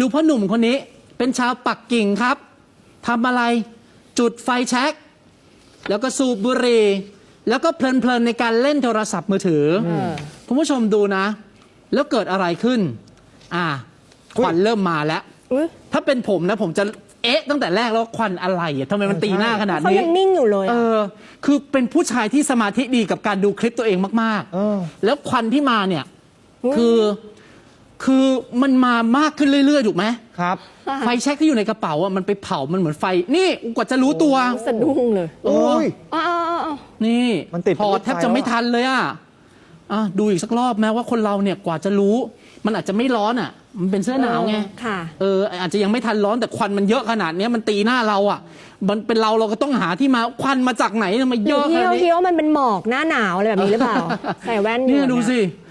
ดูพ่อหนุ่มคนนี้เป็นชาวปักกิ่งครับทำอะไรจุดไฟแช็กแล้วก็สูบบุหรี่แล้วก็เพลินๆในการเล่นโทรศัพท์มือถืออคุณผู้ชมดูนะ แล้วเกิดอะไรขึ้น อ่าควันเริ่มมาแล้ว อุ๊ยถ้าเป็นผมนะผมจะเอ๊ะตั้งแต่แรกแล้วว่าควันอะไรอะทำไมมันตีหน้าขนาดเขานี้ ยังนิ่งอยู่เลยเออะอ คือเป็นผู้ชายที่สมาธิดีกับการดูคลิปตัวเองมาก เออ ๆ แล้วควันที่มาเนี่ยอุ๊ยคือ คือมันมามากขึ้นเรื่อยๆถูกไหมครับค่ะไฟแช็กที่อยู่ในกระเป๋าอะมันไปเผามันเหมือนไฟ นี่กว่าจะรู้ตัวสะดุ้งเลยเออโอ้ยอ้าวอ้าวอ้าวนี่มันติดถอดแทบจะไม่เป็นลูกไฟแล้วอะทันเลยอะอะดูอีกสักรอบแม้ว่าคนเราเนี่ยกว่าจะรู้ มันอาจจะไม่ร้อนอะ มันเป็นเสื้อหนาวไงค่ะ เอออาจจะยังไม่ทันร้อนแต่ควันมันเยอะขนาดเนี้ยมันตีหน้าเราอะ มันเป็นเราเราก็ต้องหาที่มาควันมาจากไหนทำไมอเยยู่อะขที่นาดเรานี้คิดว่ามันเป็นหมอกหน้าหนาวอะไรแบบนี้หรือเปล่า ใส่แว่นอยู่เนี่ยดูสิเ